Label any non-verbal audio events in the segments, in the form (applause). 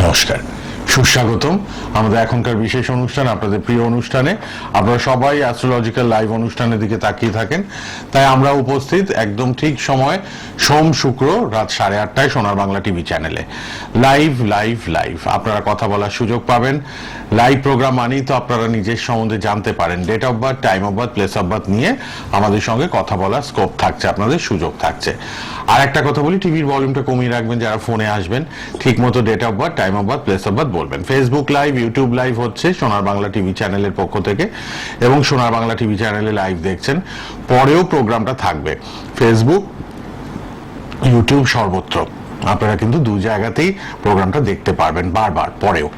নমস্কার। সুস্বাগতম। আমাদের এখনকার বিশেষ অনুষ্ঠান, আপনাদের প্রিয় অনুষ্ঠানে। আপনারা সবাই অ্যাস্ট্রোলজিক্যাল লাইভ অনুষ্ঠানের দিকে তাকিয়ে থাকেন। তাই আমরা উপস্থিত একদম ঠিক সময়, সোম শুক্র রাত সাড়ে আটটায় সোনার বাংলা টিভি চ্যানেলে। লাইভ লাইভ লাইভ আপনারা কথা বলার সুযোগ পাবেন। লাইভ প্রোগ্রাম মানেই তো আপনারা নিজের সম্বন্ধে জানতে পারেন। Date of birth time of birth place of birth নিয়ে আমাদের সঙ্গে কথা বলার স্কোপ থাকছে, আপনাদের সুযোগ থাকছে। আর একটা কথা বলি টিভির ভলিউমটা কমিয়ে রাখবেন, যারা ফোনে আসবেন ঠিক মতো date of birth time of birth place of birth বলবেন। ফেসবুক লাইভ ইউটিউব লাইভ হচ্ছে সোনার বাংলা টিভি চ্যানেলের পক্ষ থেকে এবং সোনার বাংলা টিভি চ্যানেলে লাইভ দেখছেন। পরেও প্রোগ্রামটা থাকবে। ফেসবুক ইউটিউব সর্বত্র। আপনারা কিন্তু দু জায়গাতেই প্রোগ্রামটা দেখতে পারবেন বারবার, পরেও।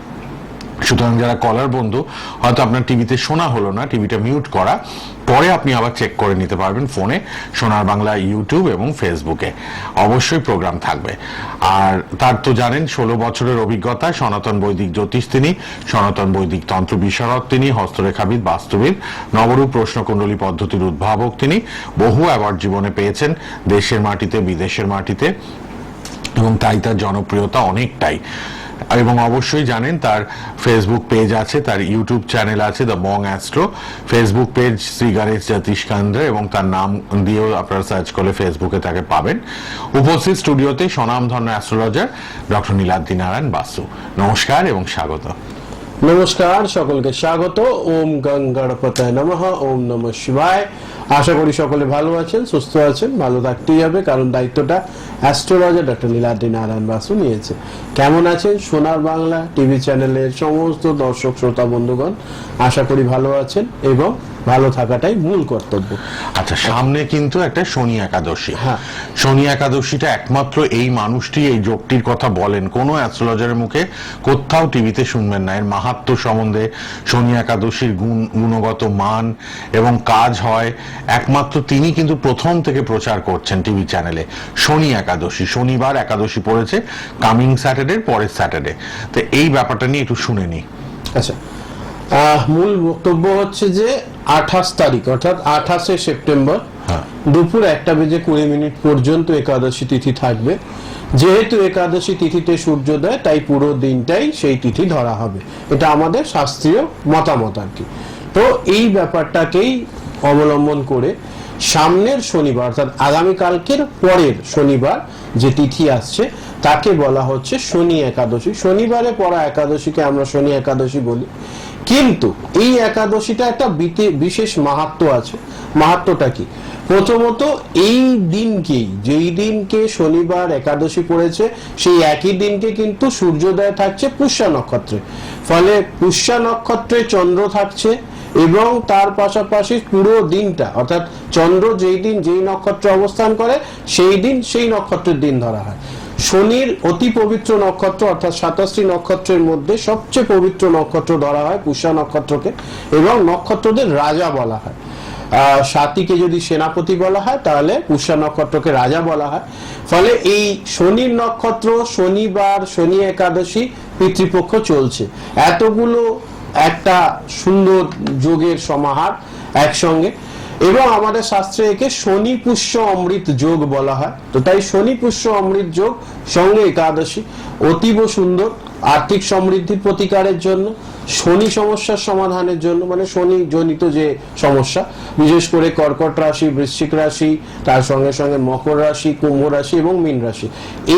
সুতরাং যারা কলার বন্ধু, হয়তো আপনার টিভিতে শোনা হলো না, টিভিটা মিউট করা, পরে আপনি আবার চেক করে নিতে পারবেন ফোনে, সোনার বাংলা ইউটিউব এবং ফেসবুকে। অবশ্যই প্রোগ্রাম থাকবে। আর তার তো জানেন, ষোলো বছরের অভিজ্ঞতা, সনাতন বৈদিক জ্যোতিষ তিনি, সনাতন বৈদিক তন্ত্র বিশারদ তিনি, হস্তরেখাবিদ, বাস্তবিদ, নবরূপ প্রশ্নকুণ্ডলী পদ্ধতির উদ্ভাবক তিনি, বহু অ্যাওয়ার্ড জীবনে পেয়েছেন দেশের মাটিতে, বিদেশের মাটিতে, এবং তাই তার জনপ্রিয়তা অনেকটাই। এবং অবশ্যই জানেন তার ফেসবুক পেজ আছে, তার ইউটিউব চ্যানেল আছে the Bong Astro Facebook page Shri Ganesh জ্যোতিষ্কান্দ্র এবং তার নাম দিয়েও আপনারা সার্চ করলে ফেসবুকে তাকে পাবেন। উপস্থিত স্টুডিওতে স্বনামধন্য অ্যাস্ট্রোলজার ডক্টর নীলাদ্রি নারায়ণ বাসু। নমস্কার এবং স্বাগত। নমস্কার, সকলকে স্বাগত। ওম গং গণপতায় নমঃ, ওম নম শিবায়। আশা করি সকলে ভালো আছেন, সুস্থ আছেন, ভালো থাকতেই হবে, কারণ দায়িত্বটা অ্যাস্ট্রোলজার ডক্টর নীলাদ্রি নারায়ণ বাসু নিয়েছে। কেমন আছেন? সোনার বাংলা টিভি চ্যানেলের সমস্ত দর্শক, শ্রোতা, বন্ধুগণ, আশা করি ভালো আছেন এবং ভালো থাকাটাই মূল কর্তব্য। আচ্ছা সামনে কিন্তু একটা শনি একাদশী। হ্যাঁ। শনি একাদশীটা একমাত্র এই মানুষটি এই যোগটির কথা বলেন। কোনো অ্যাস্ট্রোলজারের মুখে কোথাও টিভিতে শুনবেন না। এর মাহাত্ম সম্বন্ধে শনি একাদশীর গুণ গুণগত মান এবং কাজ হয়। একমাত্র তিনি কিন্তু প্রথম থেকে প্রচার করছেন টিভি চ্যানেলে। শনি একাদশী। শনিবার একাদশী পড়েছে কামিং স্যাটারডে পরের স্যাটারডে। তো এই ব্যাপারটা নিয়ে একটু শুনে নিই। আচ্ছা। মূল বক্তব্য হচ্ছে যে আঠাশ তারিখ অর্থাৎ আঠাশে সেপ্টেম্বর হ্যাঁ। দুপুর একটা বেজে কুড়ি মিনিট পর্যন্ত একাদশী তিথি থাকবে। যেহেতু একাদশী তিথিতে সূর্যোদয় তাই পুরো দিনটাই সেই তিথি ধরা হবে। এটা আমাদের শাস্ত্রীয় মতামত আর কি। তো এই ব্যাপারটাকেই অবলম্বন করে সামনের শনিবার অর্থাৎ আগামীকালকের পরের শনিবার যে তিথি আসছে তাকে বলা হচ্ছে শনি একাদশী। শনিবারে পড়া একাদশীকে আমরা শনি একাদশী বলি। কিন্তু এই একাদশীটা একটা বিশেষ মাহাত্ম আছে। মাহাত্মটা কি? প্রথমত এই দিনকেই, যেই দিনকে শনিবার একাদশী পড়েছে, সেই একই দিনকে কিন্তু সূর্যোদয় থাকছে পুষ্যা নক্ষত্রে। ফলে পুষ্যা নক্ষত্রে চন্দ্র থাকছে এবং তার পাশাপাশি পুরো দিনটা, অর্থাৎ চন্দ্র যেই দিন যেই নক্ষত্রে অবস্থান করে, সেই দিন সেই নক্ষত্রের দিন ধরা হয়। শনির অতি পবিত্র নক্ষত্র অর্থাৎ সাতাশটি নক্ষত্রের মধ্যে সবচেয়ে পবিত্র নক্ষত্র ধরা হয় পুষ্যা নক্ষত্রকে এবং নক্ষত্রদের রাজা বলা হয়। সাতিকে যদি সেনাপতি বলা হয়, তাহলে পুষ্যা নক্ষত্রকে রাজা বলা হয়। ফলে এই শনির নক্ষত্র, শনিবার, শনি একাদশী পিতৃপক্ষ চলছে। এতগুলো একটা সুন্দর যোগের সমাহার একসঙ্গে। এবং আমাদের শাস্ত্রে একে শনি পুষ্য অমৃত যোগ বলা হয়। তো তাই শনি পুষ্য অমৃত যোগ সঙ্গে একাদশী, অতীব সুন্দর, আর্থিক সমৃদ্ধির প্রতিকারের জন্য, শনি সমস্যার সমাধানের জন্য মানে শনি জনিত যে সমস্যা, বিশেষ করে কর্কট রাশি, বৃশ্চিক রাশি, তার সঙ্গে সঙ্গে মকর রাশি, কুম্ভ রাশি এবং মীন রাশি।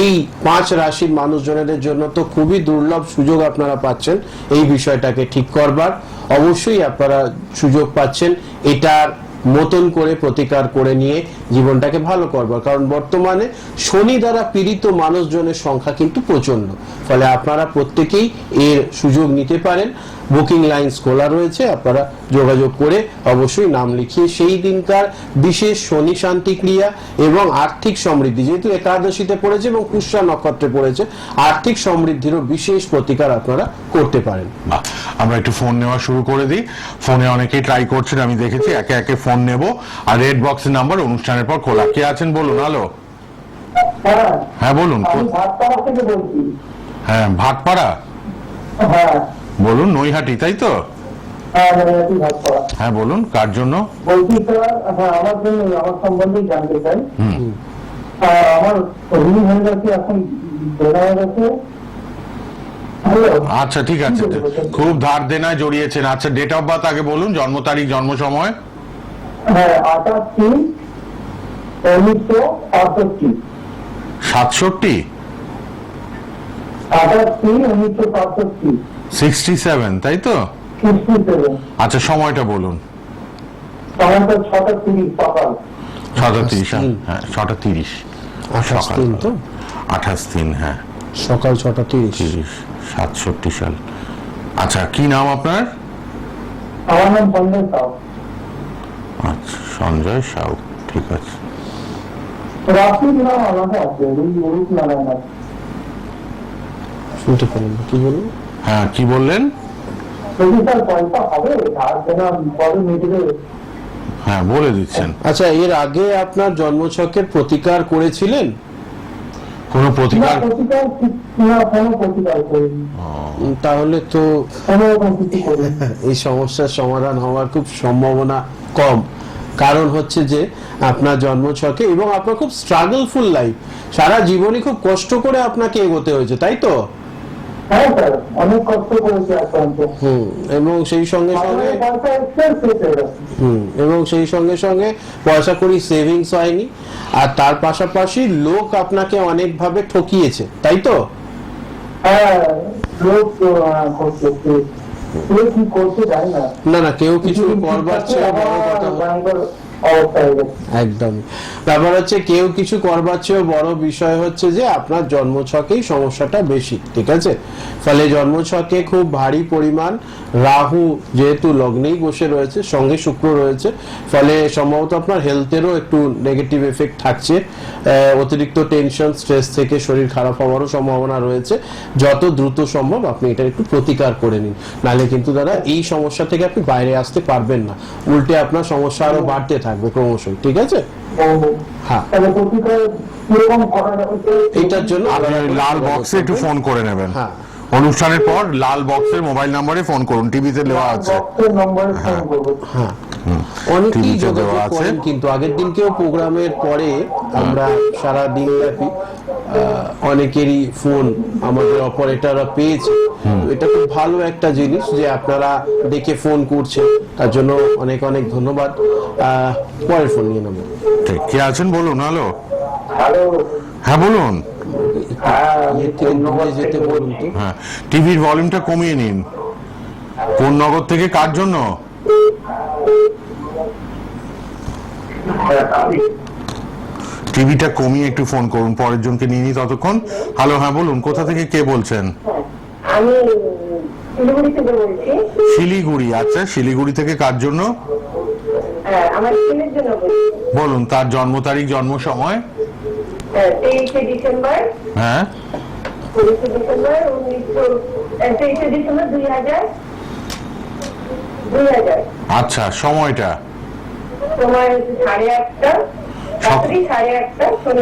এই পাঁচ রাশির মানুষজনেদের জন্য তো খুবই দুর্লভ সুযোগ আপনারা পাচ্ছেন এই বিষয়টাকে ঠিক করবার। অবশ্যই আপনারা সুযোগ পাচ্ছেন, এটার মতন করে প্রতিকার করে নিয়ে জীবনটাকে ভালো করবার কারণ বর্তমানে শনি দ্বারা পীড়িত মানুষজনের সংখ্যা কিন্তু প্রচণ্ড ফলে আপনারা প্রত্যেকেই এর সুযোগ নিতে পারেন। বুকিং লাইন্স খোলা রয়েছে আপনারা যোগাযোগ করে অবশ্যই নাম লিখিয়ে সেই দিনকার বিশেষ শনি শান্তি ক্রিয়া এবং আর্থিক সমৃদ্ধি যেহেতু একাদশীতে পড়েছে এবং পুষ্যা নক্ষত্রে পড়েছে আর্থিক সমৃদ্ধিরও বিশেষ প্রতিকার আপনারা করতে পারেন। আমরা একটু ফোন নেওয়া শুরু করে দিই। ফোনে অনেকেই ট্রাই করছেন আমি দেখেছি একে একে ফোন নেব। আর রেড বক্সের নাম্বার অনুষ্ঠানের পর খোলা। কে আছেন বলুন? হ্যালো হ্যাঁ। হ্যাঁ বলুন। ভাতপাড়া থেকে বলছি। হ্যাঁ ভাটপাড়া? হ্যাঁ। বলুন নৈহাটি তাই তো? হ্যাঁ হ্যাঁ বলুন কার জন্য? বলছি স্যার হ্যাঁ আমার জন্য আমার সম্বন্ধে জানতে চাই। আমার হয়ে গেছে এখন হয়ে গেছে? আচ্ছা ঠিক আছে। খুব ধার দেনায় জড়িয়েছেন। আচ্ছা ডেট অফ বার্থ আগে বলুন জন্ম তারিখ জন্ম সময়। হ্যাঁ আঠাশ তিন উনিশশো সাতষট্টি সাতষট্টি? আঠাশ তিন উনিশশো সাতষট্টি সিক্সটি সেভেন তাই তো? আচ্ছা সময়টা বলুন। সময়টা ছটা তিরিশ সকাল। ছটা তিরিশ হ্যাঁ ছটা তিরিশ। আঠাশ সকাল। তো? আঠাশ তিন হ্যাঁ। সকাল ছটা তিরিশ। তিরিশ সাতষট্টি সাল। আচ্ছা কি নাম আপনার? আমার নাম সঞ্জয় সাউ। আচ্ছা সঞ্জয় সাউ ঠিক আছে। শুনতে পেলেন না, কি বলুন? হ্যাঁ, কি বললেন? হ্যাঁ বলে দিচ্ছেন। আচ্ছা এর আগে আপনার জন্মছকের প্রতিকার করেছিলেন? কোনো প্রতিকার? তাহলে তো (laughs) এই সমস্যার সমাধান হওয়ার খুব সম্ভাবনা কম। কারণ হচ্ছে যে আপনার জন্মছকে এবং আপনার খুব স্ট্রাগলফুল লাইফ সারা জীবনই খুব কষ্ট করে আপনাকে এগোতে হয়েছে তাই তো? হ্যাঁ স্যার অনেক কষ্ট করেছি আক্রান্ত এবং সেই সঙ্গে সঙ্গে এবং সেই সঙ্গে সঙ্গে পয়সা করি সেভিংস হয়নি। আর তার পাশাপাশি লোক আপনাকে অনেকভাবে ঠকিয়েছে তাই তো? হ্যাঁ লোক কে- কে কি করছে জানি না। না না কেউ কিছু করবার চেয়ে বড় কথা ভয়ঙ্কর অবস্থা হয়ে গেছে একদম। ব্যাপার হচ্ছে কেউ কিছু করবার চেয়েও বড় বিষয় হচ্ছে যে আপনার জন্মছকেই সমস্যাটা বেশি ঠিক আছে? ফলে জন্মছকে খুব ভারী পরিমাণ রাহু যেহেতু লগ্নেই বসে রয়েছে সঙ্গে শুক্র রয়েছে ফলে সম্ভবত আপনার হেলথেরও একটু নেগেটিভ এফেক্ট থাকছে। অতিরিক্ত টেনশন স্ট্রেস থেকে শরীর খারাপ হওয়ারও সম্ভাবনা রয়েছে। যত দ্রুত সম্ভব আপনি এটার একটু প্রতিকার করে নিন। নাহলে কিন্তু দাদা এই সমস্যা থেকে আপনি বাইরে আসতে পারবেন না। উল্টে আপনার সমস্যা আরও বাড়তে থাকবে ক্রমশই ঠিক আছে? ও, হ্যাঁ। যাবে এইটার জন্য লাল বক্সে একটু ফোন করে নেবেন। হ্যাঁ। অনুষ্ঠানের পর লাল বক্সের মোবাইল নাম্বারে ফোন করুন টিভিতে নেওয়া আছে। বক্সের নম্বরে ফোন করব। হ্যাঁ। অনেকেই যোগাযোগ করেন কিন্তু আগের দিনকেও প্রোগ্রামের পরে আমরা সারা দিন ব্যাপী অনেকেরই ফোন আমাদের অপারেটররা পেয়েছে। এটা খুব ভালো একটা জিনিস যে আপনারা দেখে ফোন করছেন তার জন্য অনেক অনেক ধন্যবাদ। আহ, পরের ফোন নিয়ে নেব। ঠিক। কে আছেন? বলুন হ্যালো। হ্যালো। হ্যাঁ বলুন। হ্যাঁ হ্যাঁ। টিভির ভলিউমটা কমিয়ে নিন। কোন নগর থেকে? কার জন্য? টিভিটা কমিয়ে একটু ফোন করুন পরের জনকে নিয়ে নি ততক্ষণ। হ্যালো হ্যাঁ বলুন কোথা থেকে কে বলছেন? আমি শিলিগুড়ি থেকে বলছি। শিলিগুড়ি আচ্ছা শিলিগুড়ি থেকে কার জন্য? হ্যাঁ, আমার ছেলের জন্য বলুন তার জন্ম তারিখ জন্ম সময়? হ্যাঁ, তেইশে ডিসেম্বর। হ্যাঁ। তেইশে ডিসেম্বর উনিশশো তেইশে ডিসেম্বর দুই হাজার আচ্ছা সময়টা?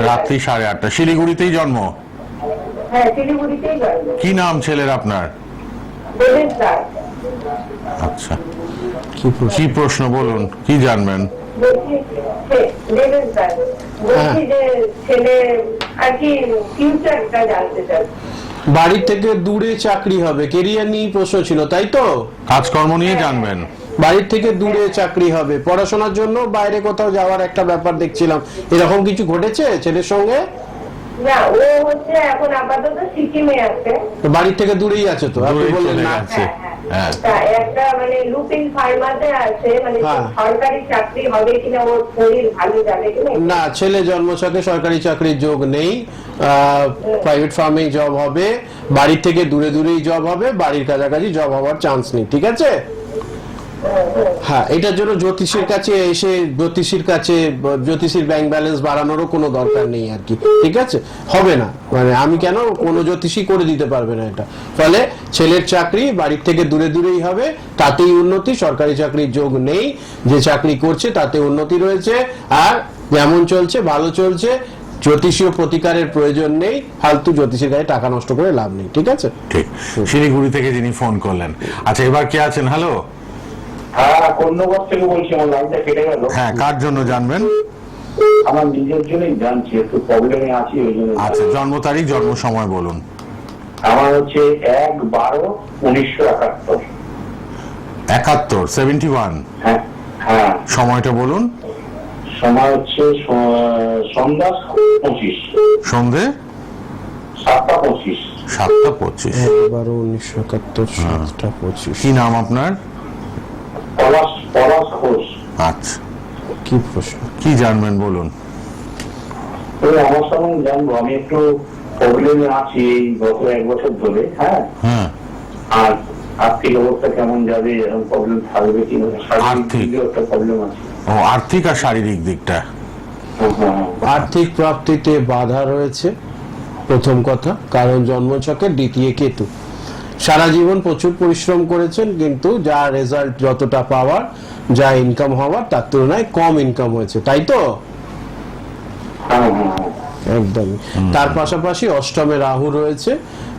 রাত্রি সাড়ে আটটা আটটা। শিলিগুড়িতেই জন্ম? হ্যাঁ কি নাম ছেলের আপনার? আচ্ছা? কি প্রশ্ন? বলুন কি জানবেন? বাড়ির থেকে দূরে চাকরি হবে কেরিয়ার নিয়ে প্রশ্ন ছিল তাই তো? কাজকর্ম নিয়ে জানবেন। বাড়ির থেকে দূরে চাকরি হবে পড়াশোনার জন্য বাইরে কোথাও যাওয়ার একটা ব্যাপার দেখছিলাম। এরকম কিছু ঘটেছে ছেলের সঙ্গে? না ও হচ্ছে এখন আপাতত সিকিমে আছে। বাড়ির থেকে দূরেই আছে তো আপনি বললেন না। হ্যাঁ। তা একটা মানে লুপিং ফার্মাতে আছে মানে হ্যাঁ। সরকারি চাকরি হবে কিনা ওর শরীর ভালো যাবে কিনা না ছেলে জন্মছকে সরকারি চাকরির যোগ নেই। প্রাইভেট ফার্মে জব হবে। বাড়ির থেকে দূরে দূরেই জব হবে বাড়ির কাছাকাছি জব হওয়ার চান্স নেই ঠিক আছে? হ্যাঁ এটার জন্য জ্যোতিষীর কাছে এসে জ্যোতিষীর কাছে জ্যোতিষীর ব্যাংক ব্যালেন্স বাড়ানোরও কোনো দরকার নেই আর কি। ঠিক আছে? হবে না। মানে আমি কেন কোনো জ্যোতিষী করে দিতে পারবে না এটা। ফলে ছেলের চাকরি বাড়ির থেকে দূরে দূরেই হবে তাতেই উন্নতি সরকারি চাকরির যোগ নেই। যে চাকরি করছে তাতে উন্নতি রয়েছে। আর যেমন চলছে ভালো চলছে জ্যোতিষীয় প্রতিকারের প্রয়োজন নেই ফালতু জ্যোতিষীর গায়ে টাকা নষ্ট করে লাভ নেই। ঠিক আছে? ঠিক। শিলিগুড়ি থেকে যিনি ফোন করলেন। আচ্ছা এবার কে আছেন? হ্যালো হ্যাঁ কন্যগর থেকে বলছি? আমার লাইনটা কেটে গেল। হ্যাঁ কার জন্য জানবেন? আমার নিজের জন্যই জানছি একটু প্রবলেমে আছি ওই জন্য আচ্ছা জন্ম তারিখ জন্ম সময় বলুন। আমার হচ্ছে এক বারো উনিশশো একাত্তর। একাত্তর সেভেন্টি ওয়ান হ্যাঁ হ্যাঁ। সময়টা বলুন। সময় হচ্ছে সন্ধ্যা পঁচিশ। সন্ধে? সাতটা পঁচিশ। সাতটা পঁচিশ। বারো উনিশশো একাত্তর সাতটা পঁচিশ। কি নাম আপনার? পলাশ পলাশ ঘোষ। আচ্ছা। কি প্রশ্ন? কি জানবেন বলুন? আমার সঙ্গে জানব। আমি একটু প্রবলেমে আছি এই গত এক বছর ধরে হ্যাঁ? হ্যাঁ। আর আর্থিক অবস্থা কেমন যাবে এরকম প্রবলেম থাকবে কি আর্থিক? একটা প্রবলেম আছে। ও আর্থিক আর শারীরিক দিকটা? হ্যাঁ, হ্যাঁ। আর্থিক প্রাপ্তিতে বাধা রয়েছে। প্রথম কথা কারণ জন্মছকের দ্বিতীয় কেতু। সারা জীবন প্রচুর পরিশ্রম করেছেন কিন্তু যা রেজাল্ট যতটা পাওয়ার যা ইনকাম হওয়ার তার তুলনায় কম ইনকাম হয়েছে তাই তো? একদমই তার পাশাপাশি অষ্টমে রাহু রয়েছে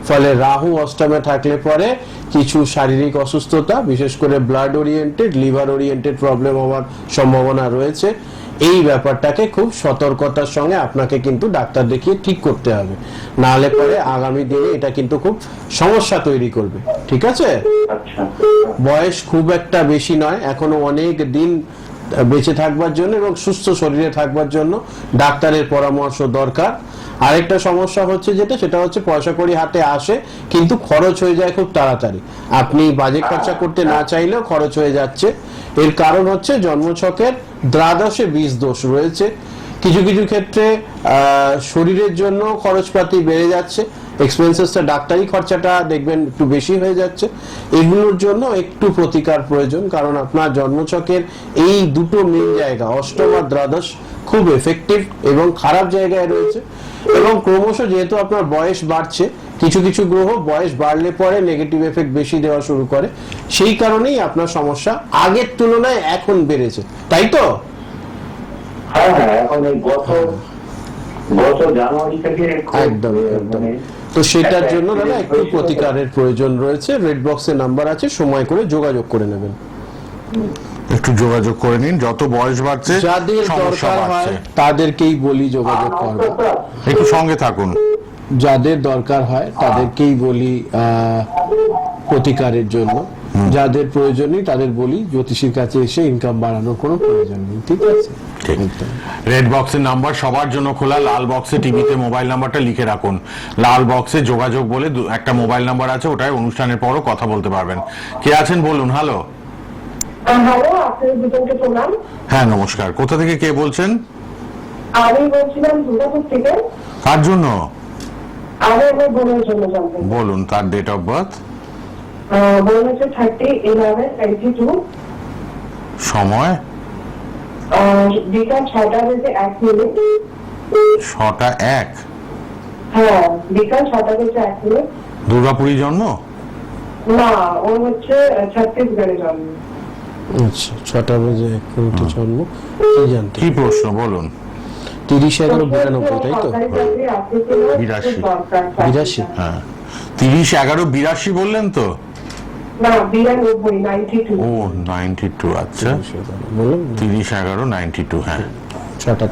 ফলে রাহু অষ্টমে থাকলে পরে কিছু শারীরিক অসুস্থতা বিশেষ করে blood oriented liver oriented problem হওয়ার সম্ভাবনা রয়েছে। এই ব্যাপারটাকে খুব সতর্কতার সঙ্গে আপনাকে কিন্তু ডাক্তার দেখিয়ে ঠিক করতে হবে। নাহলে পরে আগামী দিনে এটা কিন্তু খুব সমস্যা তৈরি করবে। ঠিক আছে? আচ্ছা। বয়স খুব একটা বেশি নয় এখনও অনেক দিন বেঁচে থাকবার জন্য এবং সুস্থ শরীরে থাকবার জন্য ডাক্তারের পরামর্শ দরকার। আরেকটা সমস্যা হচ্ছে যেটা সেটা হচ্ছে পয়সা কড়ি হাতে আসে কিন্তু খরচ হয়ে যায় খুব তাড়াতাড়ি। আপনি বাজেট খরচা করতে না চাইলেও খরচ হয়ে যাচ্ছে। এর কারণ হচ্ছে জন্মছকের দ্বাদশে বীজ দোষ রয়েছে। কিছু কিছু ক্ষেত্রে শরীরের জন্য খরচপাতি বেড়ে যাচ্ছে। এক্সপেন্সেসটা ডাক্তারি খরচাটা দেখবেন একটু বেশি হয়ে যাচ্ছে। এগুলোর জন্য একটু প্রতিকার প্রয়োজন, কারণ আপনার জন্মচকের এই দুটো মেন জায়গা, অষ্টম আর দ্বাদশ, খুব এফেক্টিভ এবং খারাপ জায়গায় রয়েছে। এবং ক্রমশ যেহেতু আপনার বয়স বাড়ছে কিছু কিছু গ্রহ বয়স বাড়লে পরে নেগেটিভ এফেক্ট বেশি দেওয়া শুরু করে। সেই কারণেই আপনার সমস্যা আগের তুলনায় এখন বেড়েছে। তাই তো? হ্যাঁ হ্যাঁ এখন গত গত জানুয়ারি থেকে একদম একদম মানে তো সেটার জন্য দাদা একটু প্রতিকারের প্রয়োজন রয়েছে। রেড বক্সে নাম্বার আছে সময় করে যোগাযোগ করে নেবেন। একটু যোগাযোগ করে নিন। যত বয়স বাড়ছে যাদের দরকার হয় তাদেরকেই বলি যোগাযোগ করবে। একটু সঙ্গে থাকুন। যাদের দরকার হয় তাদেরকেই বলি প্রতিকারের জন্য। যাদের প্রয়োজন নেই তাদের বলি জ্যোতিষীর কাছে এসে ইনকাম বাড়ানোর কোনো প্রয়োজন নেই ঠিক আছে? রেড বক্সের নাম্বার সবার জন্য খোলা লাল বক্সে টিভিতে মোবাইল নাম্বারটা লিখে রাখুন। লাল বক্সে যোগাযোগ বলে দু- একটা মোবাইল নাম্বার আছে ওটাই অনুষ্ঠানের পরও কথা বলতে পারবেন। কে আছেন বলুন? হ্যালো হ্যালো আপনাদের দুজনকে প্রণাম হ্যাঁ নমস্কার। কোথা থেকে কে বলছেন? আমি বলছিলাম দুর্গাপুর থেকে। কার জন্য? আমি আমার বোনের জন্য জানতে বলুন তার ডেট অফ বার্থ আহ, বোন হচ্ছে থার্টি ইলেভেন নাইনটি টু সময় বিকাল ছটা বেজে এক মিনিট। ছটা এক? হ্যাঁ বিকাল ছটা বেজে এক মিনিট। দুর্গাপুরি জন্ম? না ও হচ্ছে ছত্তিশগড়ে জন্ম। আচ্ছা ছটা বাজে এক মিনিটে জন্ম। কি জানতে কি প্রশ্ন বলুন। তিরিশ এগারো বিরানব্বই তাই তো? বিরাশি। বিরাশি। হ্যাঁ। তিরিশ এগারো বিরাশি বললেন তো? ও নাইনটি টু আচ্ছা বলুন। তিরিশ এগারো নাইনটি টু হ্যাঁ। ছটা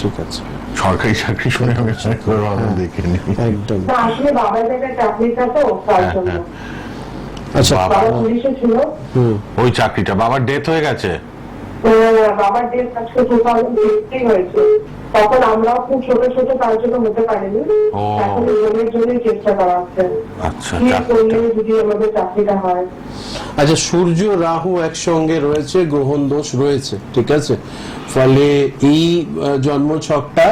ঠিক আছে। সরকারি চাকরি শুনে আমি একবার ভাবলাম দেখে নিই। একদম। আসলে বাবার জায়গায় চাকরিটা তো তার হ্যাঁ, জন্য হ্যাঁ। আচ্ছা। বাবা। পুলিশে ছিল। হুম। ওই চাকরিটা বাবার ডেথ হয়ে গেছে? বাবার ডেট আজকে টু থাউজেন্ড হয়েছে। তখন আমরাও খুব ছোট ছোট তার জন্য হতে পারিনি। এখন জন্যই চেষ্টা করা হচ্ছে। আচ্ছা কি করলে যদি আমাদের চাকরিটা হয়? আচ্ছা সূর্য রাহু একসঙ্গে রয়েছে গ্রহণ দোষ রয়েছে ঠিক আছে? ফলে এই জন্মছকটা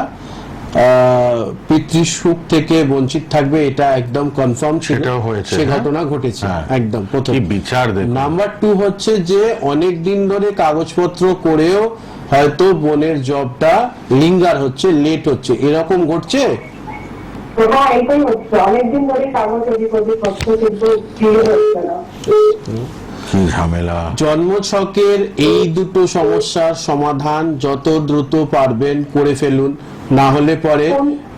পিতৃসুখ থেকে বঞ্চিত থাকবে এটা একদম কনফার্ম ছিল সেটাও হয়েছে, সে হ্যাঁ? ঘটনা ঘটেছে হ্যাঁ। একদম প্রথম। বিচার নাম্বার টু হচ্ছে যে অনেক দিন ধরে কাগজপত্র করেও হয়তো বোনের জবটা লিঙ্গার হচ্ছে লেট হচ্ছে। এরকম ঘটছে? হ্যাঁ অনেকদিন ধরে কাগজ কি ঝামেলা। জন্মছকের এই দুটো সমস্যার সমাধান যত দ্রুত পারবেন করে ফেলুন। না হলে পরে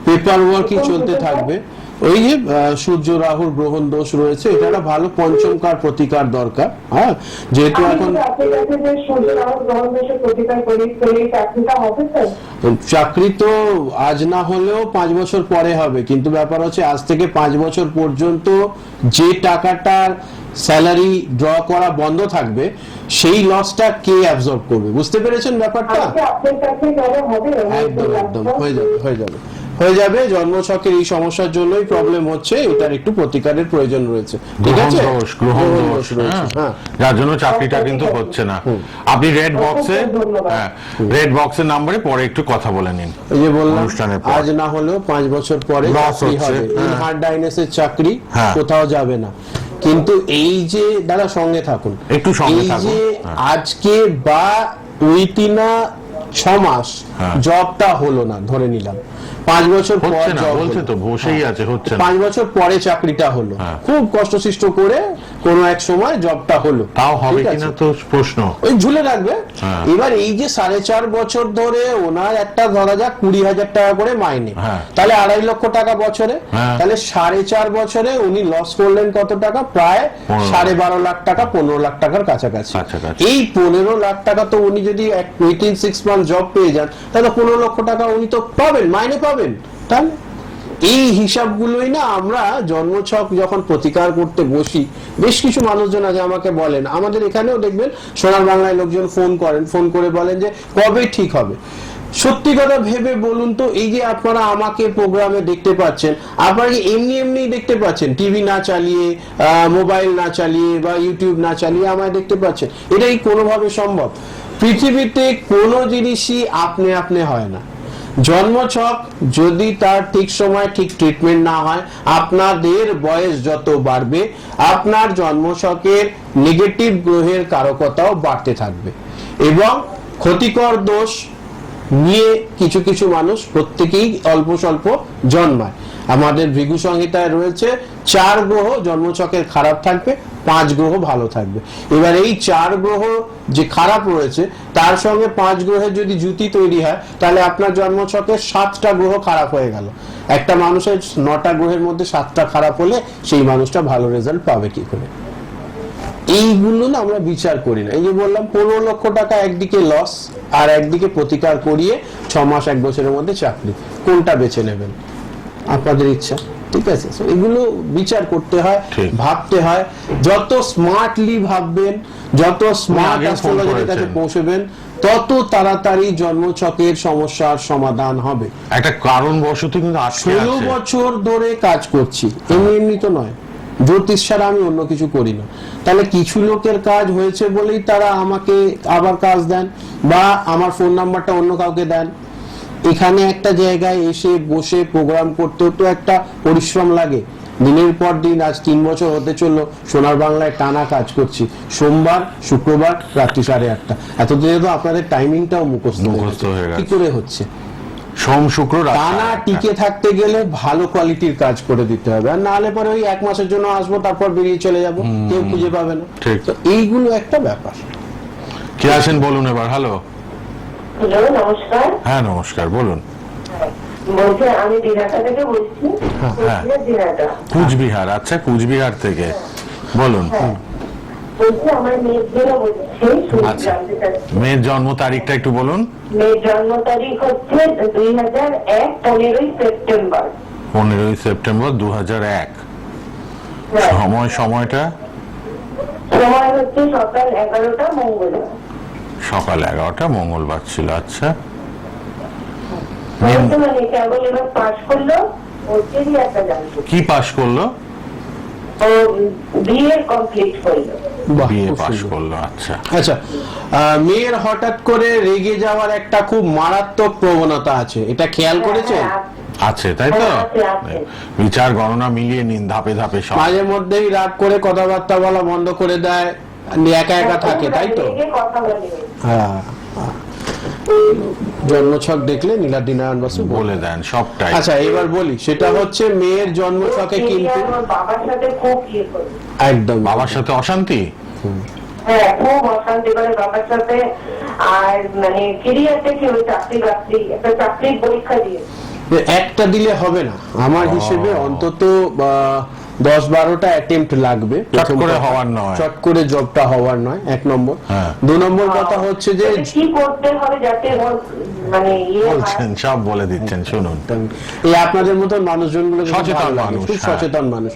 পেপার ওয়ার্কই চলতে থাকবে। ওই যে সূর্য রাহুর গ্রহণ দোষ রয়েছে এটা একটা ভালো পঞ্চমকার প্রতিকার দরকার হ্যাঁ? যেহেতু এখন চাকরি তো? আজ না হলেও পাঁচ বছর পরে হবে কিন্তু ব্যাপার হচ্ছে আজ থেকে পাঁচ বছর পর্যন্ত যে টাকাটার স্যালারি ড্র করা বন্ধ থাকবে সেই লসটা কে অ্যাবজর্ব করবে? বুঝতে পেরেছেন ব্যাপারটা? হবে একদম একদম হয়ে যাবে হয়ে যাবে। হয়ে যাবে জন্মছকের এই সমস্যার জন্যই প্রবলেম হচ্ছে এটার একটু প্রতিকারের প্রয়োজন রয়েছে। ঠিক আছে? গ্রহণ গ্রহণ দোষ হ্যাঁ। হ্যাঁ। যার জন্য চাকরিটা কিন্তু হচ্ছে না। আপনি রেড বক্সে হ্যাঁ রেড বক্সের নাম্বারে পরে একটু কথা বলে নিন। এই যে বললাম আজ না হলেও পাঁচ বছর পরে চাকরি হচ্ছে, হবে। হ্যাঁ। হার্ড ডাইনেসের চাকরি হ্যাঁ। কোথাও যাবে না। কিন্তু এই যে দাদা সঙ্গে থাকুন। একটু সঙ্গে থাকুন, যে হ্যাঁ। আজকে বা উইতিনা ছ মাস হ্যাঁ। জবটা হলো না ধরে নিলাম। পাঁচ বছর পর বলছে তো বসেই আছে হচ্ছে পাঁচ বছর পরে চাকরিটা হলো। হ্যাঁ। খুব কষ্টসিষ্ট করে কোনো এক সময় জবটা হলো। তাও হবে কিনা তো প্রশ্ন। ওই ঝুলে রাখবে হ্যাঁ। এবার এই যে সাড়ে চার বছর ধরে ওনার একটা ধরা যাক কুড়ি হাজার টাকা করে মাইনে। হ্যাঁ। তাহলে আড়াই লক্ষ টাকা বছরে। হ্যাঁ। তাহলে সাড়ে চার বছরে উনি লস করলেন কত টাকা? প্রায় সাড়ে বারো লাখ টাকা পনেরো লাখ টাকার কাছাকাছি। কাছাকাছি। এই পনেরো লাখ টাকা তো উনি যদি উইথিন সিক্স মান্থ জব পেয়ে যান তাহলে পনেরো লক্ষ টাকা উনি তো পাবেন মাইনে পাবেন। তাহলে এই হিসাবগুলোই না আমরা জন্মছক যখন প্রতিকার করতে বসি, বেশ কিছু মানুষজন আগে আমাকে বলেন। আমাদের এখানেও দেখবেন সোনার বাংলায় লোকজন ফোন করেন, ফোন করে বলেন যে কবে ঠিক হবে। সত্যি কথা ভেবে বলুন তো, এই যে আপনারা আমাকে প্রোগ্রামে দেখতে পাচ্ছেন, আপনারা এমনি এমনি দেখতে পাচ্ছেন? টিভি না চালিয়ে মোবাইল না চালিয়ে বা ইউটিউব না চালিয়ে আমায় দেখতে পাচ্ছেন? এটাই কোনোভাবে সম্ভব। পৃথিবীতে কোনো জিনিসই আপনি আপনি হয় না। জন্মছক যদি তার ঠিক সময় ঠিক ট্রিটমেন্ট না হয়, আপনাদের বয়স যত বাড়বে, আপনার জন্মছকের নেগেটিভ গ্রহের কারকতাও বাড়তে থাকবে। এবং ক্ষতিকর দোষ নিয়ে কিছু কিছু মানুষ প্রত্যেকেই অল্প স্বল্প জন্মায়। আমাদের ভৃগু সংহিতায় রয়েছে, চার গ্রহ জন্মছকের খারাপ থাকবে, পাঁচ গ্রহ ভালো থাকবে। এবার এই চার গ্রহ যে খারাপ রয়েছে, তার সঙ্গে পাঁচ গ্রহের যদি জুতি তৈরি হয়, তাহলে আপনার জন্মছকের সাতটা গ্রহ খারাপ হয়ে গেল। একটা মানুষের নটা গ্রহের মধ্যে সাতটা খারাপ হলে সেই মানুষটা ভালো রেজাল্ট পাবে কি করে? এইগুলো না আমরা বিচার করি না। এই যে বললাম পনেরো লক্ষ টাকা একদিকে লস আর একদিকে প্রতিকার করিয়ে ছ মাস এক বছরের মধ্যে চাকরি। কোনটা বেছে নেবেন? আপনাদের ইচ্ছা। ঠিক আছে? এগুলো বিচার করতে হয় ভাবতে হয়। যত স্মার্টলি ভাববেন যত স্মার্ট অ্যাস্ট্রোলজারের কাছে পৌঁছবেন তত তাড়াতাড়ি জন্মছকের সমস্যার সমাধান হবে। একটা কারণ বশত কিন্তু ষোলো বছর ধরে কাজ করছি। এমনি এমনি তো নয়। জ্যোতিষ ছাড়া আমি অন্য কিছু করি না। তাহলে কিছু লোকের কাজ হয়েছে বলেই তারা আমাকে আবার কাজ দেন বা আমার ফোন নাম্বারটা অন্য কাউকে দেন। এখানে একটা জায়গায় এসে বসে প্রোগ্রাম করতেও তো একটা পরিশ্রম লাগে। দিনের পর দিন আজ তিন বছর হতে চলল সোনার বাংলায় টানা কাজ করছি। সোমবার শুক্রবার রাত্রি সাড়ে আটটা। এতদিনে তো আপনাদের টাইমিংটাও মুখস্থ। কি করে হচ্ছে? সোম শুক্র রাত টানা টিকে থাকতে গেলে ভালো কোয়ালিটির কাজ করে দিতে হবে। আর না হলে পরে ওই এক মাসের জন্য আসব তারপর বেরিয়ে চলে যাব। কেউ খুঁজে পাবে না। ঠিক। তো এইগুলো একটা ব্যাপার। কে আছেন বলুন এবার? হ্যালো হ্যালো নমস্কার। হ্যাঁ নমস্কার বলুন। বলছি আমি দিনাটা থেকে বলছি। হ্যাঁ। কুচবিহার আচ্ছা কুচবিহার থেকে। বলুন। হ্যাঁ। মেয়ের আচ্ছা। মেয়ের জন্ম তারিখটা একটু বলুন। মেয়ের জন্ম তারিখ হচ্ছে দুই হাজার এক পনেরোই সেপ্টেম্বর। পনেরোই সেপ্টেম্বর দু এক। হ্যাঁ। সময় সময়টা? সময় হচ্ছে সকাল এগারোটা মঙ্গলবার। সকাল এগারোটা মঙ্গলবার ছিল আচ্ছা। কেবল এবার পাশ করল ওর একটা জানতো কি পাশ করল? কমপ্লিট করল। করল আচ্ছা। আচ্ছা মেয়ের হঠাৎ করে রেগে যাওয়ার একটা খুব মারাত্মক প্রবণতা আছে। এটা খেয়াল করেছেন? হ্যাঁ, আছে। তাই তো? হ্যাঁ। বিচার গণনা মিলিয়ে নিন ধাপে ধাপে সব। মাঝে মধ্যেই রাগ করে কথাবার্তা বলা বন্ধ করে দেয় নিয়ে একা একা থাকে তাই তো? হ্যাঁ হ্যাঁ। জন্মছক দেখলে নীলাদ্রি নারায়ণ বাসু বলে। দেন সবটাই। আচ্ছা এবার বলি সেটা হচ্ছে মেয়ের জন্মছকে কিন্তু বাবার সাথে খুব ইয়ে করে। একদম। বাবার সাথে অশান্তি? হ্যাঁ খুব অশান্তি করে বাবার সাথে। আর মানে কেরিয়ারটা কি ওই চাকরি বাকরি একটা চাকরির পরীক্ষা দিয়ে একটা দিলে হবে না। আমার হিসেবে অন্তত আহ, দশ বারোটা অ্যাটেম্প্ট লাগবে করে হওয়ার নয়। চট করে জবটা হওয়ার নয় এক নম্বর হ্যাঁ। দু নম্বর কথা হচ্ছে যে কি করতে হবে যাতে মানে ইয়ে বলছেন সব বলে দিচ্ছেন শুনুন এই আপনাদের মতন মানুষজনগুলো সচেতন লাগে, মানুষ, হ্যাঁ। সচেতন মানুষ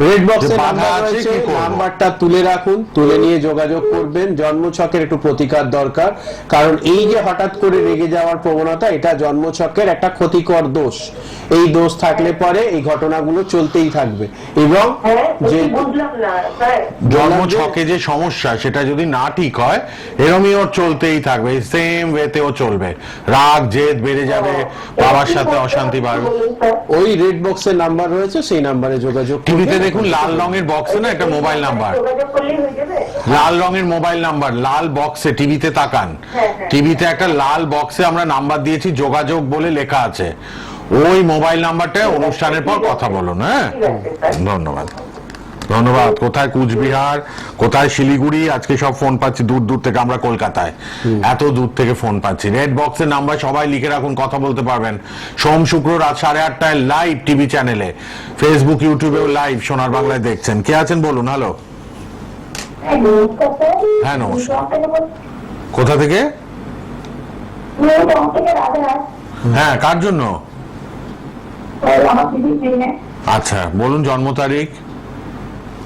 রেড বক্সে বাধা আছে? নাম্বারটা তুলে রাখুন তুলে নিয়ে যোগাযোগ করবেন। জন্মছকের একটু প্রতিকার দরকার। কারণ এই যে হঠাৎ করে রেগে যাওয়ার প্রবণতা এটা জন্মছকের একটা ক্ষতিকর দোষ। এই দোষ থাকলে পরে এই ঘটনাগুলো চলতেই থাকবে। এবং হ্যাঁ যে যে বুঝলাম না স্যার? জন্ম ছকে যে সমস্যা সেটা যদি না ঠিক হয় এরমই ওর চলতেই থাকবে। সেম ওয়েতেও চলবে। রাগ জেদ বেড়ে যাবে বাবার সাথে অশান্তি বাড়বে। ওই রেড বক্সের নাম্বার রয়েছে সেই নাম্বারে যোগাযোগ টিভিতে। দেখুন লাল রঙের বক্সে না একটা মোবাইল নাম্বার হয়ে লাল রঙের মোবাইল নাম্বার লাল বক্সে টিভিতে তাকান। হ্যাঁ, হ্যাঁ। টিভিতে একটা লাল বক্সে আমরা নাম্বার দিয়েছি যোগাযোগ বলে লেখা আছে। ওই মোবাইল নাম্বারটা অনুষ্ঠানের পর কথা বলুন হ্যাঁ? ধন্যবাদ। ধন্যবাদ। কোথায় কুচবিহার কোথায় শিলিগুড়ি? আজকে সব ফোন পাচ্ছি দূর দূর থেকে আমরা কলকাতায়। এত দূর থেকে ফোন পাচ্ছি। রেড বক্সের নাম্বার সবাই লিখে রাখুন কথা বলতে পারবেন। সোম শুক্র রাত সাড়ে আটটায় লাইভ টিভি চ্যানেলে ফেসবুক ইউটিউবেও লাইভ সোনার বাংলায় দেখছেন। কে আছেন বলুন? হ্যালো হ্যাঁ নমস্কার। কোথা থেকে? হ্যাঁ কার জন্য? আচ্ছা বলুন জন্ম তারিখ হ্যাঁ সেভেন ডিসেম্বর দু হাজার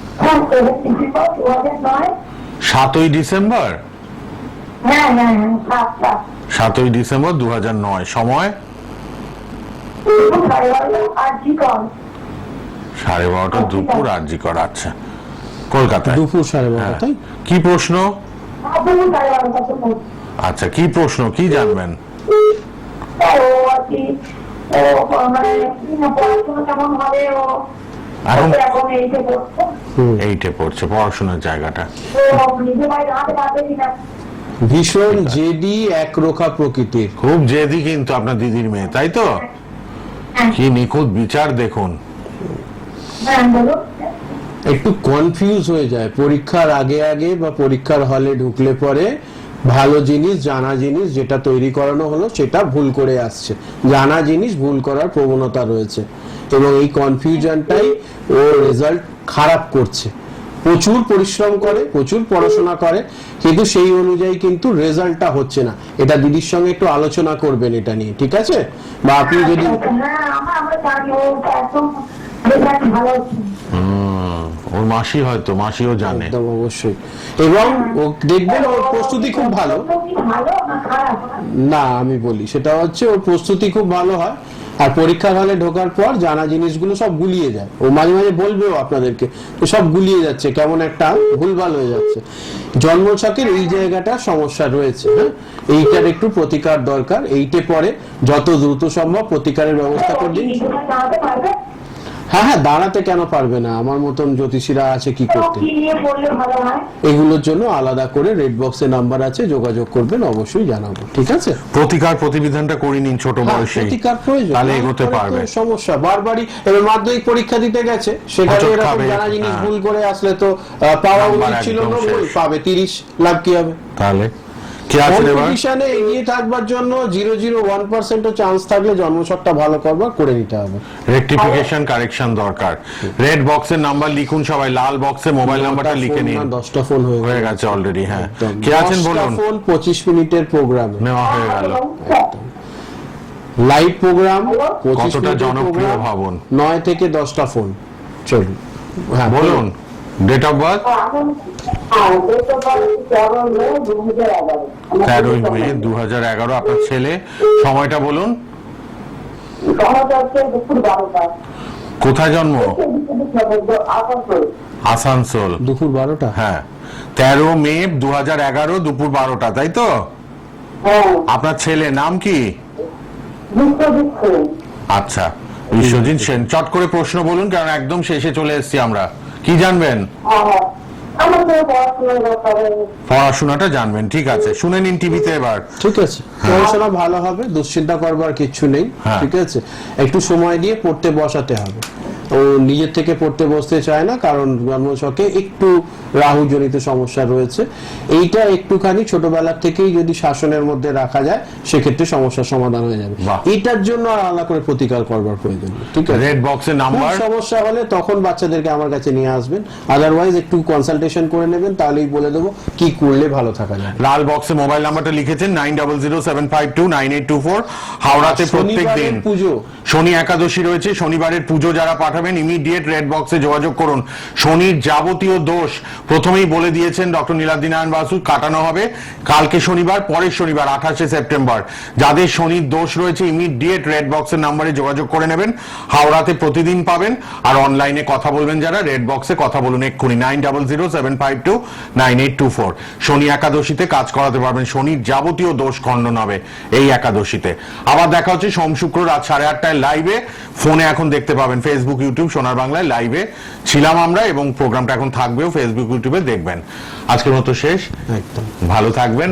নয় সাতই ডিসেম্বর? সাত সাত সাতই ডিসেম্বর দু হাজার নয়। সময়? দুপুর সাড়ে বারোটা দুপুর আর জি কর আচ্ছা। কলকাতায়। দুপুর সাড়ে বারোটা হ্যাঁ। কি প্রশ্ন? আচ্ছা কি প্রশ্ন? কি জানবেন? ও এইটা পড়ছে। এইটে পড়ছে পড়াশোনার জায়গাটা। ভীষণ জেদি একরোখা প্রকৃতির। খুব জেদি কিন্তু আপনার দিদির মেয়ে তাই তো? কি নিখুঁত বিচার দেখুন। হ্যাঁ একটু কনফিউজ হয়ে যায় পরীক্ষার আগে আগে বা পরীক্ষার হলে ঢুকলে পরে ভালো জিনিস জানা জিনিস যেটা তৈরি করানো হলো সেটা ভুল করে আসছে। জানা জিনিস ভুল করার প্রবণতা রয়েছে। এবং এই কনফিউশনটাই ও রেজাল্ট খারাপ করছে। প্রচুর পরিশ্রম করে প্রচুর পড়াশোনা করে কিন্তু সেই অনুযায়ী কিন্তু রেজাল্টটা হচ্ছে না। এটা দিদির সঙ্গে একটু আলোচনা করবেন এটা নিয়ে ঠিক আছে? বা আপনি যদি ওর মাসি হয়তো, মাসিও জানে। একদম, অবশ্যই। এবং ও দেখবেন, ওর প্রস্তুতি খুব ভালো। না, আমি বলি, সেটা হচ্ছে ওর প্রস্তুতি খুব ভালো হয়, আর পরীক্ষার হলে ঢোকার পর জানা জিনিসগুলো সব গুলিয়ে যায়। ও মাঝে মাঝে বলবেও আপনাদেরকে যে সব গুলিয়ে যাচ্ছে, কেমন একটা ভুলভাল হয়ে যাচ্ছে। জন্মছকের এই জায়গাটা সমস্যা রয়েছে হ্যাঁ? এইটার একটু প্রতিকার দরকার, এইটে পরে যত দ্রুত সম্ভব প্রতিকারের ব্যবস্থা করে দিন। হ্যাঁ হ্যাঁ দাঁড়াতে কেন পারবে না? আমার মতন জ্যোতিষীরা আছে কি করতে? হয়? এগুলোর জন্য আলাদা করে রেড বক্সে নাম্বার আছে যোগাযোগ করবেন অবশ্যই জানাব ঠিক আছে? প্রতিকার প্রতিবিধানটা করে নিন ছোট হ্যাঁ, বয়সে প্রতিকার প্রয়োজন তাহলে এগোতে পারবে। সমস্যা বারবারই এবার মাধ্যমিক পরীক্ষা দিতে গেছে সেখানে এরকম জানা জিনিস হ্যাঁ। ভুল করে আসলে তো পাওয়া উচিত ছিল নব্বই পাবে তিরিশ লাভ কি হবে? তাহলে? কম্পিটিশনে এগিয়ে থাকবার জন্য জিরো জিরো ওয়ান পার্সেন্টও চান্স থাকলে জন্মছকটা ভালো করবার করে নিতে হবে। রেকটিফিকেশন কারেকশন দরকার। রেড বক্সের নাম্বার লিখুন সবাই লাল বক্সে মোবাইল নাম্বারটা লিখে নিন। দশটা ফোন হয়ে গেছে। গেছে অলরেডি কে আছেন বলুন? ফোন পঁচিশ মিনিটের প্রোগ্রাম নেওয়া হয়ে গেল। লাইভ প্রোগ্রাম কতটা জনপ্রিয় ভাবুন। নয় থেকে দশটা ফোন চলুন। হ্যাঁ বলুন। ডেট অফ বার্থ এখন হ্যাঁ ডেট অফ বার্থ তেরো মে দু হাজার এগারো তেরোই মে দু হাজার এগারো আপনার ছেলে। সময়টা বলুন। কোথায় জন্ম? আসানসোল। দুপুর বারোটা? হ্যাঁ। তেরো মে দু হাজার এগারো দুপুর বারোটা তাই তো? আপনার ছেলে নাম কি? আচ্ছা বিশ্বজিৎ সেন। চট করে প্রশ্ন বলুন কারণ একদম শেষে চলে এসেছি আমরা। কি জানবেন? হ্যাঁ হ্যাঁ পড়াশোনাটা জানবেন ঠিক আছে। শুনে নিন টিভিতে এবার। ঠিক আছে। পড়াশোনা ভালো হবে দুশ্চিন্তা করবার কিছু নেই হ্যাঁ। ঠিক আছে। একটু সময় দিয়ে পড়তে বসাতে হবে। ও নিজের থেকে পড়তে বসতে চায় না কারণ জন্মছকে একটু রাহুজনিত সমস্যা রয়েছে। এইটা একটুখানি ছোটবেলা থেকেই যদি শাসনের মধ্যে রাখা যায় সেক্ষেত্রে সমস্যার সমাধান হয়ে যাবে। এটার জন্য আর আলাদা করে প্রতিকার করবার প্রয়োজন ঠিক আছে? রেড বক্সের নাম্বার সমস্যা হলে তখন বাচ্চাদেরকে আমার কাছে নিয়ে আসবেন। আদারওয়াইজ একটু কনসালটেশন করে নেবেন তাহলেই বলে দেবো কি করলে ভালো থাকা যায়। লাল বক্সে মোবাইল নাম্বারটা লিখেছেন nine double zero seven five two nine eight two four হাওড়াতে প্রত্যেক দিন। পুজো। শনি একাদশী রয়েছে শনিবারের পুজো যারা পাঠাবেন ইমিডিয়েট রেড বক্সে যোগাযোগ করুন। শনির যাবতীয় দোষ প্রথমেই বলে দিয়েছেন ডক্টর নীলাদ্রি নারায়ণ বাসু, কাটানো হবে। কালকে শনিবার, পরের শনিবার, আঠাশে সেপ্টেম্বর। যাদের শনির দোষ রয়েছে ইমিডিয়েট রেড বক্সের নাম্বারে যোগাযোগ করে নেবেন। হাওড়াতে প্রতিদিন পাবেন। আর অনলাইনে কথা বলবেন যারা রেড বক্সে কথা বলুন এক্ষুনি। Nine double zero seven five two nine eight two four শনি একাদশীতে কাজ করাতে পারবেন। শনির যাবতীয় দোষ খণ্ডন হবে এই একাদশীতে। আবার দেখা হচ্ছে সোম, শুক্র রাত সাড়ে আটটায় লাইভে ফোনে এখন দেখতে পাবেন। ফেসবুক ইউটিউব সোনার বাংলায় লাইভে ছিলাম আমরা এবং প্রোগ্রামটা এখন থাকবেও ফেসবুক ইউটিউবে দেখবেন। আজকের মতো শেষ। একদম। ভালো থাকবেন।